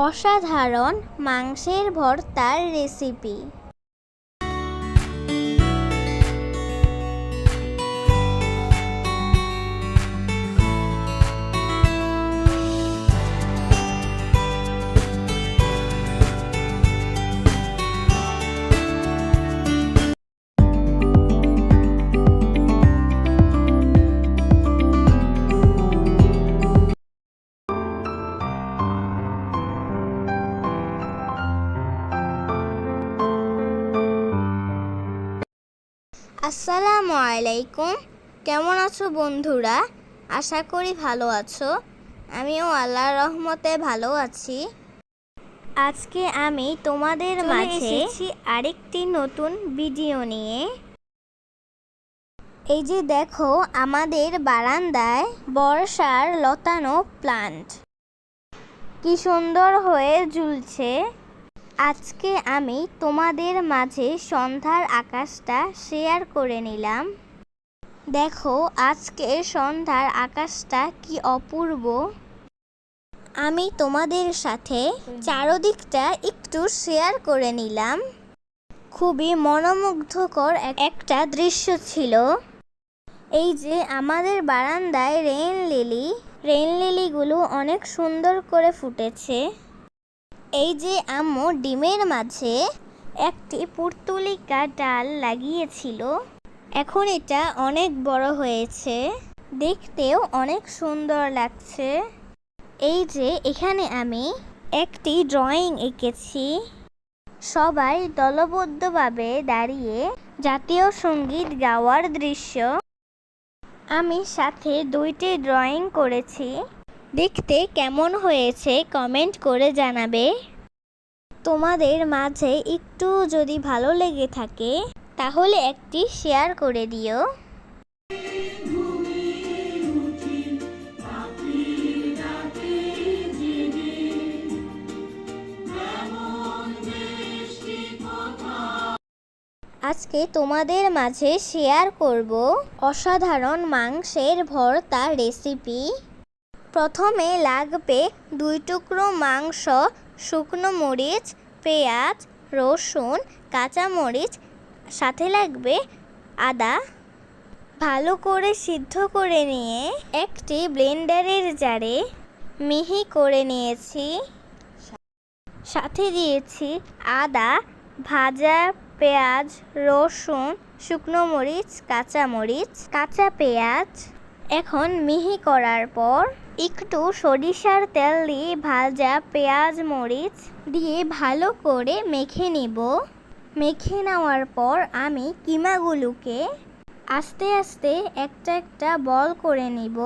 অসাধারণ মাংসের ভর্তার রেসিপি আসসালামু আলাইকুম। কেমন আছো বন্ধুরা? আশা করি ভালো আছো। আমিও আল্লাহর রহমতে ভালো আছি। আজকে আমি তোমাদের মাঝে আরেকটি নতুন ভিডিও নিয়ে। এই যে দেখো আমাদের বারান্দায় বর্ষার লতানো প্লান্ট কি সুন্দর হয়ে ঝুলছে। আজকে আমি তোমাদের মাঝে সন্ধ্যার আকাশটা শেয়ার করে নিলাম। দেখো, আজকে সন্ধ্যার আকাশটা কি অপূর্ব। আমি তোমাদের সাথে চারদিকটা একটু শেয়ার করে নিলাম। খুবই মনোমুগ্ধকর একটা দৃশ্য ছিল। এই যে আমাদের বারান্দায় রেইন লিলি রেইন লিলিগুলো অনেক সুন্দর করে ফুটেছে। এই যে আম্মু, ডিমের মাঝে একটি পুর্তুলিকা ডাল লাগিয়েছিল। এখন এটা অনেক বড় হয়েছে। দেখতেও অনেক সুন্দর লাগছে। এই যে এখানে আমি একটি ড্রয়িং এঁকেছি। সবাই দলবদ্ধভাবে দাঁড়িয়ে জাতীয় সংগীত গাওয়ার দৃশ্য। আমি সাথে দুইটি ড্রয়িং করেছি। দেখতে কেমন হয়েছে কমেন্ট করে জানাবে। তোমাদের মাঝে একটু যদি ভালো লেগে থাকে, তাহলে একটি শেয়ার করে দিও। আজকে তোমাদের মাঝে শেয়ার করব অসাধারণ মাংসের ভর্তা রেসিপি। প্রথমে লাগবে দুই টুকরো মাংস, শুকনো মরিচ, পেঁয়াজ, রসুন কাঁচামরিচ সাথে লাগবে আদা। ভালো করে সিদ্ধ করে নিয়ে একটি ব্লেন্ডারের জারে মিহি করে নিয়েছি। সাথে দিয়েছি আদা, ভাজা পেঁয়াজ, রসুন, শুকনো মরিচ, কাঁচা মরিচ, কাঁচা পেঁয়াজ। এখন মিহি করার পর একটু সরিষার তেল দিয়ে ভাজা পেঁয়াজ মরিচ দিয়ে ভালো করে মেখে নিব। মেখে নেওয়ার পর আমি কিমাগুলোকে আস্তে আস্তে একটা একটা বল করে নিব।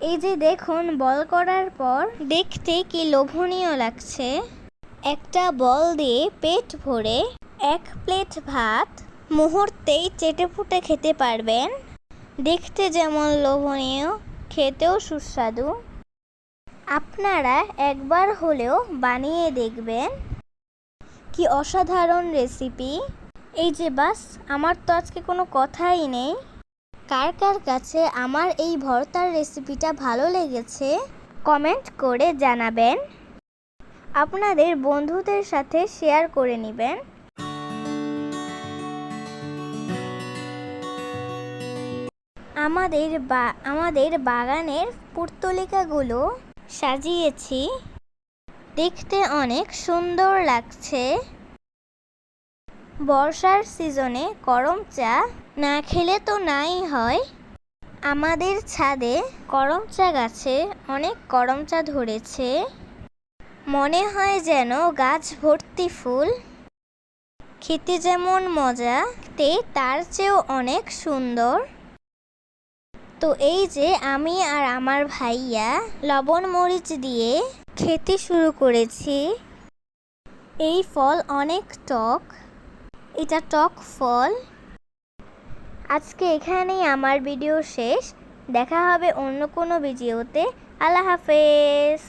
এই যে দেখুন, বল করার পর দেখতে কি লোভনীয় লাগছে। একটা বল দিয়ে পেট ভরে এক প্লেট ভাত মুহূর্তেই চেটেপুটে খেতে পারবেন। দেখতে যেমন লোভনীয়, খেতেও সুস্বাদু। আপনারা একবার হলেও বানিয়ে দেখবেন। কি অসাধারণ রেসিপি। এই যে বাস, আমার তো আজকে কোনো কথাই নেই। কার কার কাছে আমার এই ভর্তার রেসিপিটা ভালো লেগেছে, কমেন্ট করে জানাবেন। আপনাদের বন্ধুদের সাথে শেয়ার করে নেবেন। আমাদের বা, আমাদের বাগানের পুর্তলিকাগুলো সাজিয়েছি। দেখতে অনেক সুন্দর লাগছে। বর্ষার সিজনে গরম চা না খেলে তো নাই হয়। আমাদের ছাদে করম চা গাছে অনেক করম চা ধরেছে। মনে হয় যেন গাছ ভর্তি ফুল। খেতে যেমন মজা, তে তার চেয়েও অনেক সুন্দর। তো এই যে আমি আর আমার ভাইয়া লবণ মরিচ দিয়ে খেতে শুরু করেছি। এই ফল অনেক টক। এটা টক ফল। আজকে এখানেই আমার ভিডিও শেষ। দেখা হবে অন্য কোনো ভিডিওতে। আল্লাহ হাফেজ।